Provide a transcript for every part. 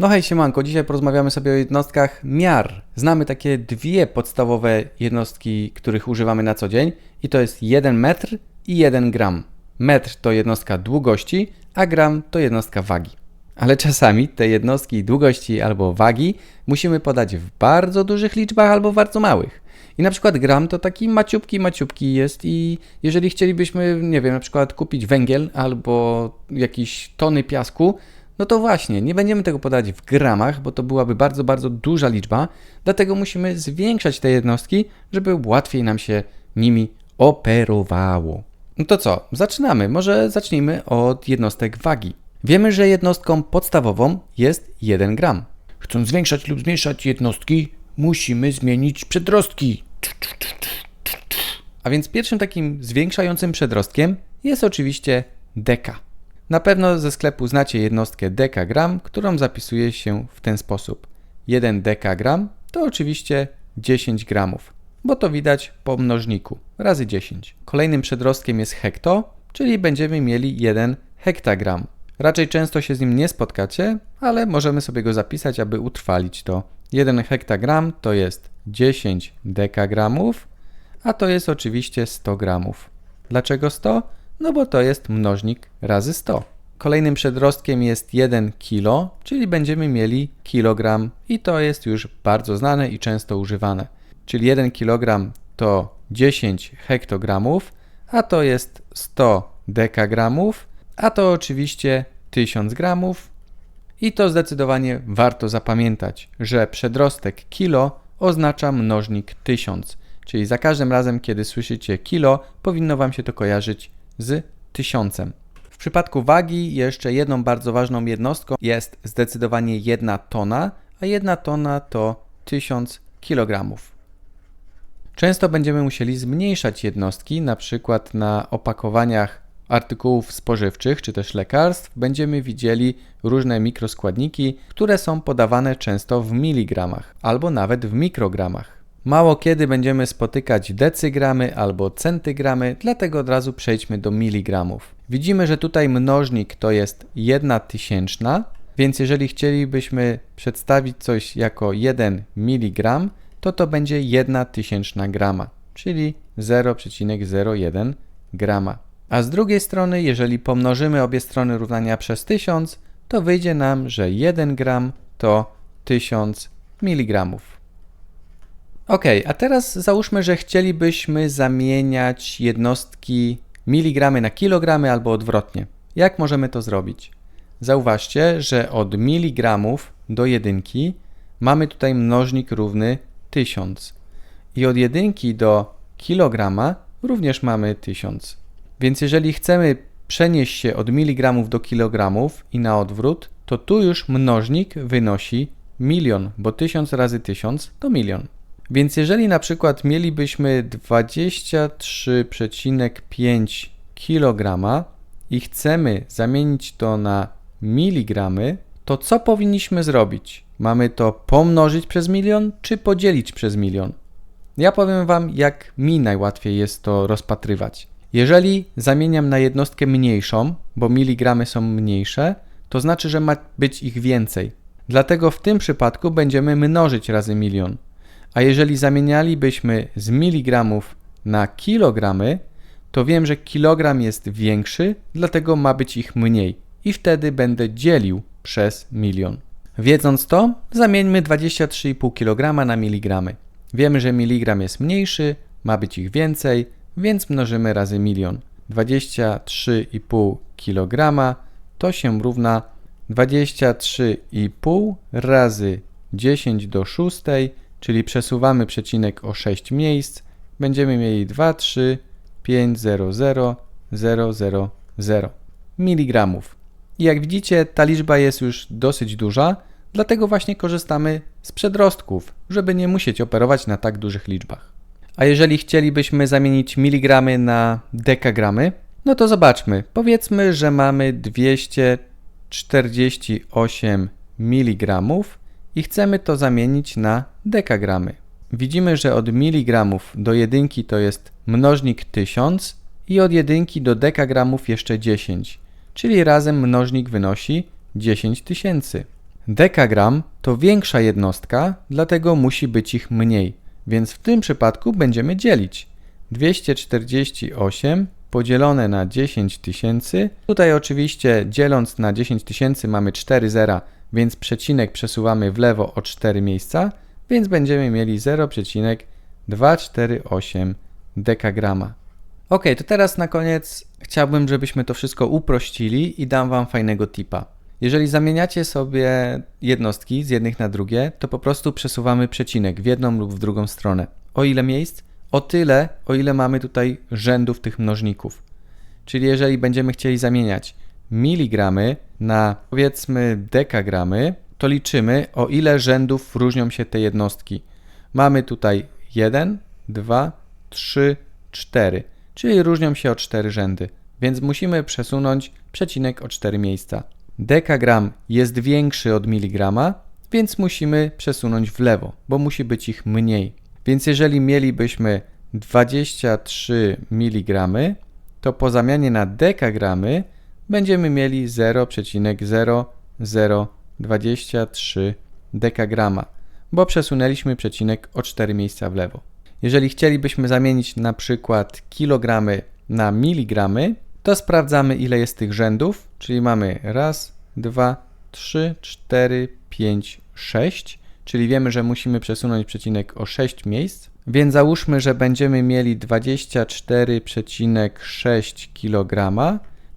No hej siemanko, dzisiaj porozmawiamy sobie o jednostkach miar. Znamy takie dwie podstawowe jednostki, których używamy na co dzień i to jest 1 metr i 1 gram. Metr to jednostka długości, a gram to jednostka wagi. Ale czasami te jednostki długości albo wagi musimy podać w bardzo dużych liczbach albo bardzo małych. I na przykład gram to taki maciupki, maciupki jest i jeżeli chcielibyśmy, nie wiem, na przykład kupić węgiel albo jakieś tony piasku, no to właśnie, nie będziemy tego podać w gramach, bo to byłaby bardzo, bardzo duża liczba, dlatego musimy zwiększać te jednostki, żeby łatwiej nam się nimi operowało. No to co, zaczynamy. Może zacznijmy od jednostek wagi. Wiemy, że jednostką podstawową jest 1 gram. Chcąc zwiększać lub zmniejszać jednostki, musimy zmienić przedrostki. A więc pierwszym takim zwiększającym przedrostkiem jest oczywiście deka. Na pewno ze sklepu znacie jednostkę dekagram, którą zapisuje się w ten sposób. 1 dekagram to oczywiście 10 gramów, bo to widać po mnożniku razy 10. Kolejnym przedrostkiem jest hekto, czyli będziemy mieli 1 hektagram. Raczej często się z nim nie spotkacie, ale możemy sobie go zapisać, aby utrwalić to. 1 hektagram to jest 10 dekagramów, a to jest oczywiście 100 gramów. Dlaczego 100? No bo to jest mnożnik razy 100. Kolejnym przedrostkiem jest 1 kilo, czyli będziemy mieli kilogram i to jest już bardzo znane i często używane. Czyli 1 kilogram to 10 hektogramów, a to jest 100 dekagramów, a to oczywiście 1000 gramów. I to zdecydowanie warto zapamiętać, że przedrostek kilo oznacza mnożnik 1000, czyli za każdym razem, kiedy słyszycie kilo, powinno Wam się to kojarzyć z tysiącem. W przypadku wagi jeszcze jedną bardzo ważną jednostką jest zdecydowanie jedna tona, a jedna tona to 1000 kg. Często będziemy musieli zmniejszać jednostki, na przykład na opakowaniach artykułów spożywczych czy też lekarstw będziemy widzieli różne mikroskładniki, które są podawane często w miligramach albo nawet w mikrogramach. Mało kiedy będziemy spotykać decygramy albo centygramy, dlatego od razu przejdźmy do miligramów. Widzimy, że tutaj mnożnik to jest 1 tysięczna, więc jeżeli chcielibyśmy przedstawić coś jako 1 mg, to to będzie 1 tysięczna grama, czyli 0,01 grama. A z drugiej strony, jeżeli pomnożymy obie strony równania przez 1000, to wyjdzie nam, że 1 gram to 1000 mg. Ok, a teraz załóżmy, że chcielibyśmy zamieniać jednostki miligramy na kilogramy albo odwrotnie. Jak możemy to zrobić? Zauważcie, że od miligramów do jedynki mamy tutaj mnożnik równy 1000 i od jedynki do kilograma również mamy 1000. Więc jeżeli chcemy przenieść się od miligramów do kilogramów i na odwrót, to tu już mnożnik wynosi milion, bo 1000 razy 1000 to milion. Więc jeżeli na przykład mielibyśmy 23,5 kg i chcemy zamienić to na miligramy, to co powinniśmy zrobić? Mamy to pomnożyć przez milion, czy podzielić przez milion? Ja powiem Wam, jak mi najłatwiej jest to rozpatrywać. Jeżeli zamieniam na jednostkę mniejszą, bo miligramy są mniejsze, to znaczy, że ma być ich więcej. Dlatego w tym przypadku będziemy mnożyć razy milion. A jeżeli zamienialibyśmy z miligramów na kilogramy, to wiem, że kilogram jest większy, dlatego ma być ich mniej i wtedy będę dzielił przez milion. Wiedząc to, zamieńmy 23,5 kg na miligramy. Wiemy, że miligram jest mniejszy, ma być ich więcej, więc mnożymy razy milion. 23,5 kg to się równa 23,5 razy 10 do 6 czyli przesuwamy przecinek o 6 miejsc, będziemy mieli 2, 3, 5, 0, 0, 0, 0, 0 miligramów. I jak widzicie, ta liczba jest już dosyć duża, dlatego właśnie korzystamy z przedrostków, żeby nie musieć operować na tak dużych liczbach. A jeżeli chcielibyśmy zamienić miligramy na dekagramy, no to zobaczmy. Powiedzmy, że mamy 248 miligramów i chcemy to zamienić na dekagramy. Widzimy, że od miligramów do jedynki to jest mnożnik 1000 i od jedynki do dekagramów jeszcze 10, czyli razem mnożnik wynosi 10 tysięcy. Dekagram to większa jednostka, dlatego musi być ich mniej, więc w tym przypadku będziemy dzielić. 248 podzielone na 10 tysięcy. Tutaj oczywiście dzieląc na 10 tysięcy mamy 4 zera, więc przecinek przesuwamy w lewo o 4 miejsca, więc będziemy mieli 0,248 dekagrama. Ok, to teraz na koniec chciałbym, żebyśmy to wszystko uprościli i dam Wam fajnego tipa. Jeżeli zamieniacie sobie jednostki z jednych na drugie, to po prostu przesuwamy przecinek w jedną lub w drugą stronę. O ile miejsc? O tyle, o ile mamy tutaj rzędów tych mnożników. Czyli jeżeli będziemy chcieli zamieniać miligramy na powiedzmy dekagramy, to liczymy o ile rzędów różnią się te jednostki. Mamy tutaj 1, 2, 3, 4, czyli różnią się o 4 rzędy, więc musimy przesunąć przecinek o 4 miejsca. Dekagram jest większy od miligrama, więc musimy przesunąć w lewo, bo musi być ich mniej. Więc jeżeli mielibyśmy 23 mg, to po zamianie na dekagramy będziemy mieli 0,0023 dekagrama, bo przesunęliśmy przecinek o 4 miejsca w lewo. Jeżeli chcielibyśmy zamienić na przykład kilogramy na miligramy, to sprawdzamy ile jest tych rzędów, czyli mamy raz, dwa, trzy, cztery, pięć, sześć, czyli wiemy, że musimy przesunąć przecinek o 6 miejsc, więc załóżmy, że będziemy mieli 24,6 kg,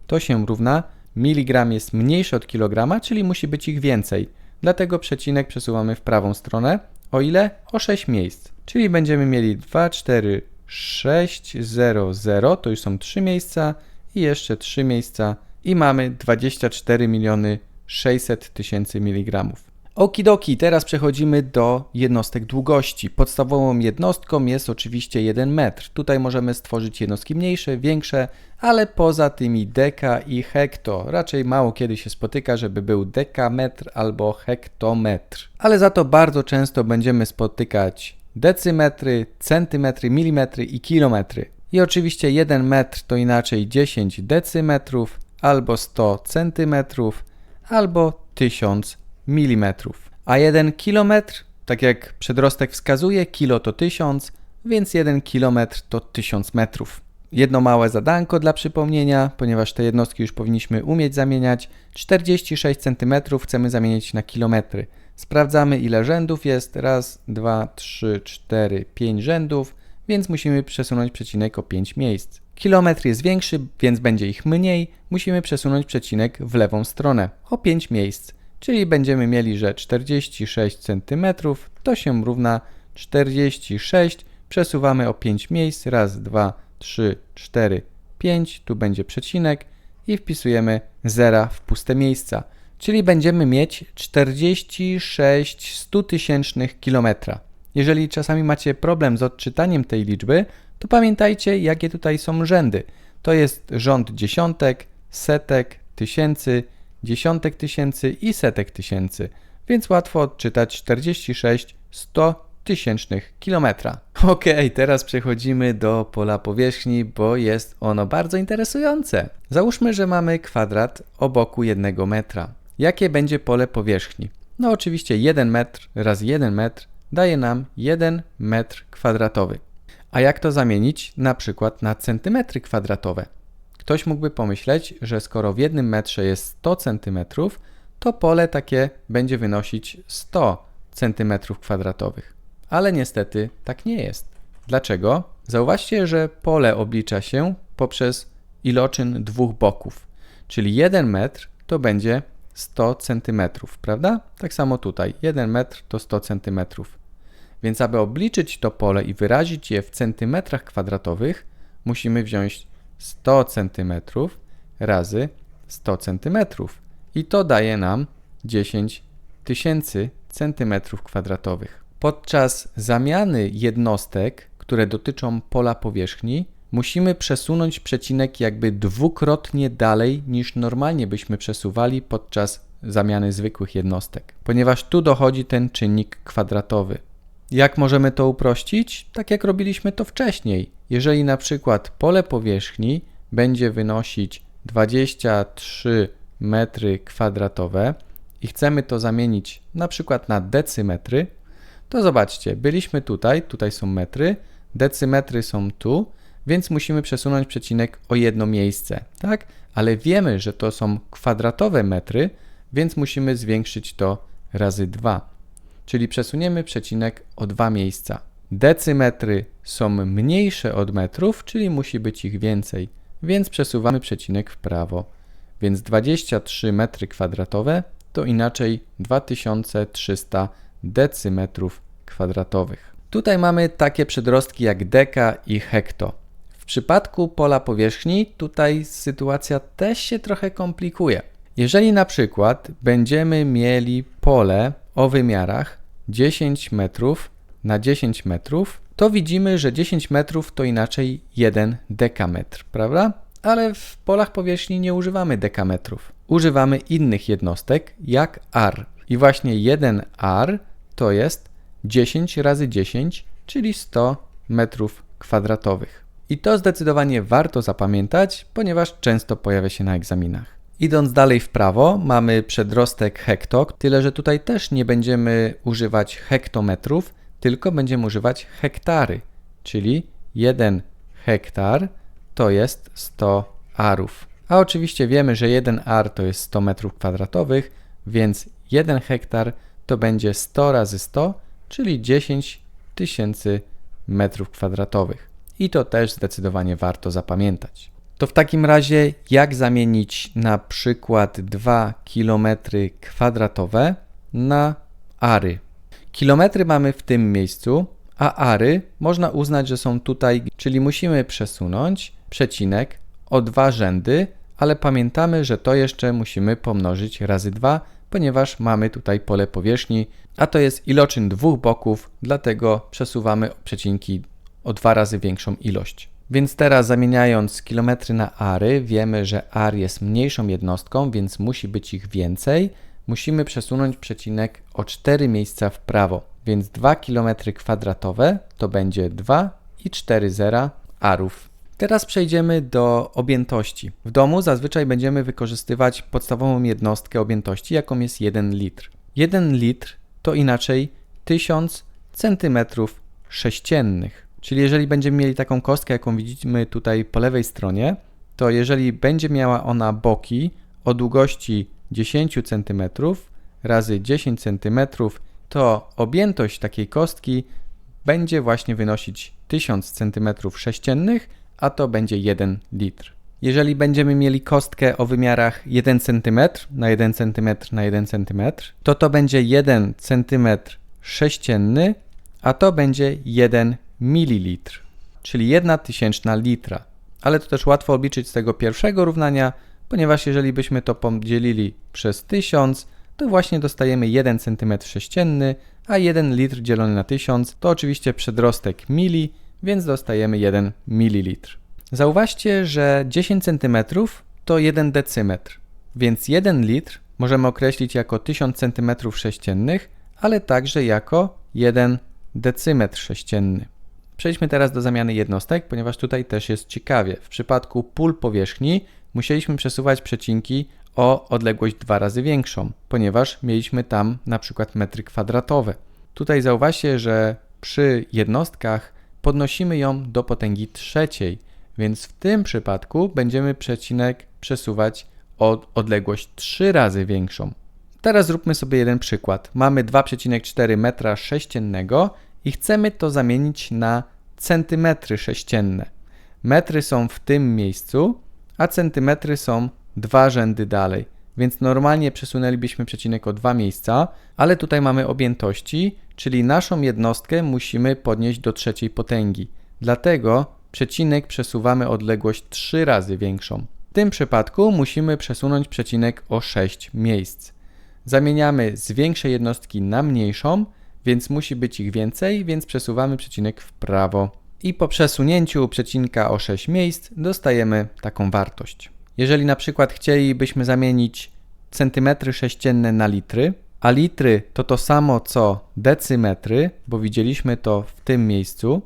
to się równa miligram jest mniejszy od kilograma, czyli musi być ich więcej. Dlatego przecinek przesuwamy w prawą stronę. O ile? O 6 miejsc. Czyli będziemy mieli 2, 4, 6, 0, 0, to już są 3 miejsca i jeszcze 3 miejsca i mamy 24 miliony 600 tysięcy miligramów. Okidoki, teraz przechodzimy do jednostek długości. Podstawową jednostką jest oczywiście 1 metr. Tutaj możemy stworzyć jednostki mniejsze, większe, ale poza tymi deka i hekto. Raczej mało kiedy się spotyka, żeby był dekametr albo hektometr. Ale za to bardzo często będziemy spotykać decymetry, centymetry, milimetry i kilometry. I oczywiście 1 metr to inaczej 10 decymetrów, albo 100 centymetrów, albo 1000 mm. A 1 kilometr, tak jak przedrostek wskazuje, kilo to 1000, więc 1 kilometr to 1000 metrów. Jedno małe zadanko dla przypomnienia, ponieważ te jednostki już powinniśmy umieć zamieniać. 46 cm chcemy zamienić na kilometry. Sprawdzamy ile rzędów jest. Raz, dwa, trzy, cztery, pięć rzędów, więc musimy przesunąć przecinek o 5 miejsc. Kilometr jest większy, więc będzie ich mniej. Musimy przesunąć przecinek w lewą stronę o 5 miejsc. Czyli będziemy mieli, że 46 cm to się równa 46. Przesuwamy o 5 miejsc. Raz, dwa, 3, 4, 5. Tu będzie przecinek i wpisujemy zera w puste miejsca. Czyli będziemy mieć 46 100 tysięcznych kilometra. Jeżeli czasami macie problem z odczytaniem tej liczby, to pamiętajcie, jakie tutaj są rzędy. To jest rząd dziesiątek, setek, tysięcy, dziesiątek tysięcy i setek tysięcy, więc łatwo odczytać 46 100 tysięcznych kilometra. Ok, teraz przechodzimy do pola powierzchni, bo jest ono bardzo interesujące. Załóżmy, że mamy kwadrat o boku 1 metra. Jakie będzie pole powierzchni? No oczywiście 1 metr razy 1 metr daje nam 1 metr kwadratowy. A jak to zamienić na przykład na centymetry kwadratowe? Ktoś mógłby pomyśleć, że skoro w jednym metrze jest 100 cm, to pole takie będzie wynosić 100 cm2. Ale niestety tak nie jest. Dlaczego? Zauważcie, że pole oblicza się poprzez iloczyn dwóch boków, czyli 1 metr to będzie 100 cm, prawda? Tak samo tutaj, 1 metr to 100 cm. Więc aby obliczyć to pole i wyrazić je w centymetrach kwadratowych, musimy wziąć 100 cm razy 100 cm i to daje nam 10 tysięcy centymetrów kwadratowych. Podczas zamiany jednostek, które dotyczą pola powierzchni, musimy przesunąć przecinek jakby dwukrotnie dalej niż normalnie byśmy przesuwali podczas zamiany zwykłych jednostek, ponieważ tu dochodzi ten czynnik kwadratowy. Jak możemy to uprościć? Tak jak robiliśmy to wcześniej. Jeżeli na przykład pole powierzchni będzie wynosić 23 metry kwadratowe i chcemy to zamienić na przykład na decymetry, to zobaczcie, byliśmy tutaj, tutaj są metry, decymetry są tu, więc musimy przesunąć przecinek o jedno miejsce, tak? Ale wiemy, że to są kwadratowe metry, więc musimy zwiększyć to razy 2. Czyli przesuniemy przecinek o dwa miejsca. Decymetry są mniejsze od metrów, czyli musi być ich więcej, więc przesuwamy przecinek w prawo. Więc 23 metry kwadratowe to inaczej 2300 decymetrów kwadratowych. Tutaj mamy takie przedrostki jak deka i hekto. W przypadku pola powierzchni tutaj sytuacja też się trochę komplikuje. Jeżeli na przykład będziemy mieli pole o wymiarach 10 metrów na 10 metrów, to widzimy, że 10 metrów to inaczej 1 dekametr, prawda? Ale w polach powierzchni nie używamy dekametrów. Używamy innych jednostek jak ar. I właśnie 1 ar to jest 10 razy 10, czyli 100 metrów kwadratowych. I to zdecydowanie warto zapamiętać, ponieważ często pojawia się na egzaminach. Idąc dalej w prawo, mamy przedrostek hekto, tyle że tutaj też nie będziemy używać hektometrów, tylko będziemy używać hektary, czyli 1 hektar to jest 100 arów. A oczywiście wiemy, że 1 ar to jest 100 metrów kwadratowych, więc 1 hektar to będzie 100 razy 100, czyli 10 tysięcy metrów kwadratowych. I to też zdecydowanie warto zapamiętać. To w takim razie, jak zamienić na przykład 2 km kwadratowe na ary? Kilometry mamy w tym miejscu, a ary można uznać, że są tutaj, czyli musimy przesunąć przecinek o dwa rzędy, ale pamiętamy, że to jeszcze musimy pomnożyć razy 2, ponieważ mamy tutaj pole powierzchni, a to jest iloczyn dwóch boków, dlatego przesuwamy przecinki o dwa razy większą ilość. Więc teraz zamieniając kilometry na ary, wiemy, że ar jest mniejszą jednostką, więc musi być ich więcej. Musimy przesunąć przecinek o 4 miejsca w prawo, więc 2 km kwadratowe to będzie 2 i 4 zera arów. Teraz przejdziemy do objętości. W domu zazwyczaj będziemy wykorzystywać podstawową jednostkę objętości, jaką jest 1 litr. 1 litr to inaczej 1000 centymetrów sześciennych. Czyli jeżeli będziemy mieli taką kostkę, jaką widzimy tutaj po lewej stronie, to jeżeli będzie miała ona boki o długości 10 cm razy 10 cm, to objętość takiej kostki będzie właśnie wynosić 1000 cm sześciennych, a to będzie 1 litr. Jeżeli będziemy mieli kostkę o wymiarach 1 cm na 1 cm na 1 cm, to to będzie 1 cm sześcienny, a to będzie 1 mililitr, czyli 1 tysięczna litra. Ale to też łatwo obliczyć z tego pierwszego równania, ponieważ jeżeli byśmy to podzielili przez 1000, to właśnie dostajemy 1 cm sześcienny, a 1 litr dzielony na 1000 to oczywiście przedrostek mili, więc dostajemy 1 mililitr. Zauważcie, że 10 cm to 1 decymetr, więc 1 litr możemy określić jako 1000 cm sześciennych, ale także jako 1 decymetr sześcienny. Przejdźmy teraz do zamiany jednostek, ponieważ tutaj też jest ciekawie. W przypadku pól powierzchni musieliśmy przesuwać przecinki o odległość dwa razy większą, ponieważ mieliśmy tam na przykład metry kwadratowe. Tutaj zauważcie, że przy jednostkach podnosimy ją do potęgi trzeciej, więc w tym przypadku będziemy przecinek przesuwać o odległość 3 razy większą. Teraz zróbmy sobie jeden przykład. Mamy 2,4 metra sześciennego i chcemy to zamienić na centymetry sześcienne. Metry są w tym miejscu, a centymetry są dwa rzędy dalej. Więc normalnie przesunęlibyśmy przecinek o dwa miejsca, ale tutaj mamy objętości, czyli naszą jednostkę musimy podnieść do trzeciej potęgi. Dlatego przecinek przesuwamy odległość 3 razy większą. W tym przypadku musimy przesunąć przecinek o 6 miejsc. Zamieniamy z większej jednostki na mniejszą, więc musi być ich więcej, więc przesuwamy przecinek w prawo. I po przesunięciu przecinka o 6 miejsc dostajemy taką wartość. Jeżeli na przykład chcielibyśmy zamienić centymetry sześcienne na litry, a litry to to samo co decymetry, bo widzieliśmy to w tym miejscu,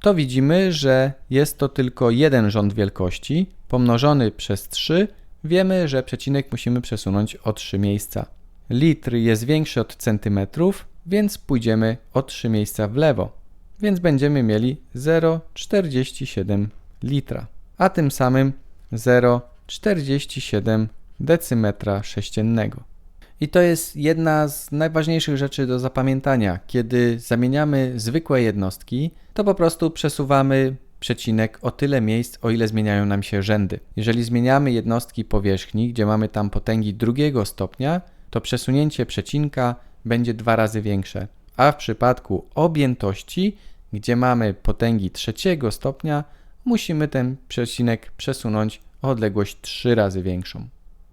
to widzimy, że jest to tylko jeden rząd wielkości pomnożony przez 3. Wiemy, że przecinek musimy przesunąć o 3 miejsca. litr jest większy od centymetrów, więc pójdziemy o 3 miejsca w lewo, więc będziemy mieli 0,47 litra, a tym samym 0,47 decymetra sześciennego. I to jest jedna z najważniejszych rzeczy do zapamiętania. Kiedy zamieniamy zwykłe jednostki, to po prostu przesuwamy przecinek o tyle miejsc, o ile zmieniają nam się rzędy. Jeżeli zmieniamy jednostki powierzchni, gdzie mamy tam potęgi drugiego stopnia, to przesunięcie przecinka będzie dwa razy większe. A w przypadku objętości, gdzie mamy potęgi trzeciego stopnia, musimy ten przecinek przesunąć o odległość trzy razy większą.